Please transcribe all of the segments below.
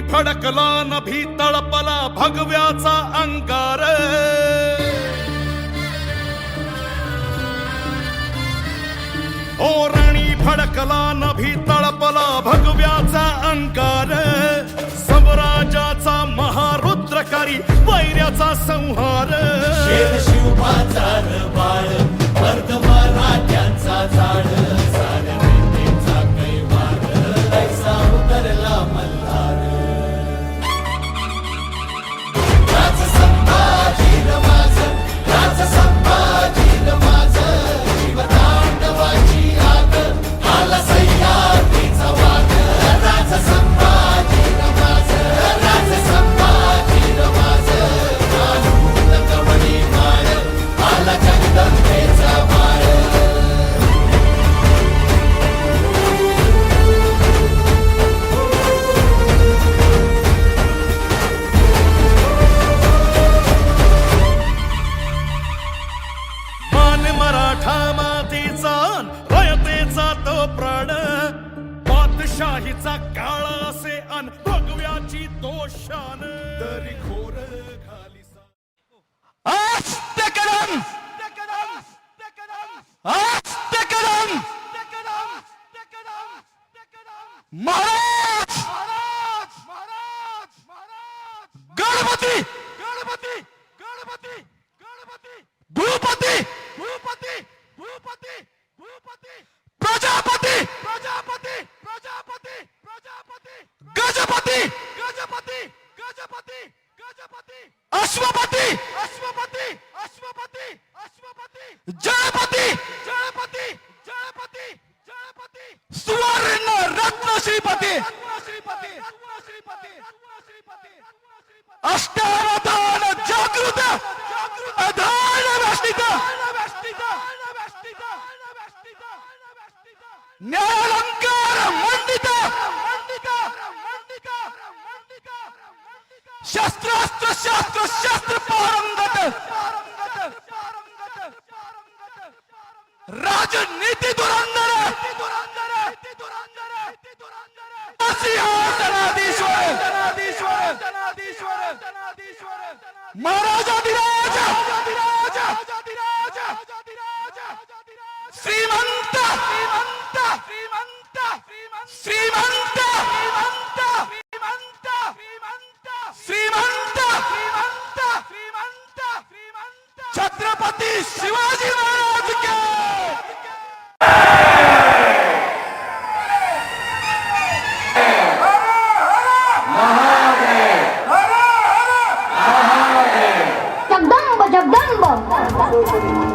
फडकला नभी तळपला भगव्याचा अंगार. हो ओरणी फडकला नभी तळपला भगव्याचा अंकार स्वराजाचा महारुद्रकारी वैर्याचा संहार. शेर बाळ वर्ग मराठ्यांचा झाड আস্তে করুন আস্তে করুন মহারাজ। গণপতি গণপতি গণপতি গণপতি ভূপতি। ভূপতি ভূপতি ভূপতি প্রজাপতি প্রজাপতি প্রজাপতি প্রজাপতি। गजपती! गजपती! गजपती! गजपती! अश्वपती! अश्वपती! अश्वपती! अश्वपती! जळपती! जळपती! जळपती! जळपती! सुवर्ण रत्न श्रीपती! श्रीपती! श्रीपती! श्रीपती! अष्टावधान जागृत! अधान वेष्टित न्यायालंकार शास्त्र शास्त्र पारंगत राजनीती धुरंधर सिंहासनाधीश्वर महाराजाधिराज श्रीमंत श्रीमंत शिवाजी महाराज के जगदंब जगदंब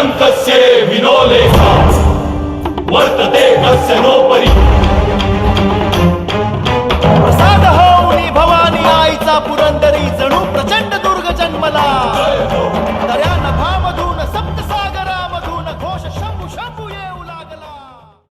परं कस्य विनोलेखा वर्तते कस्य नोपरी प्रसाद होऊनी भवानी आईचा पुरंदरी जणू प्रचंड दुर्ग जन्मला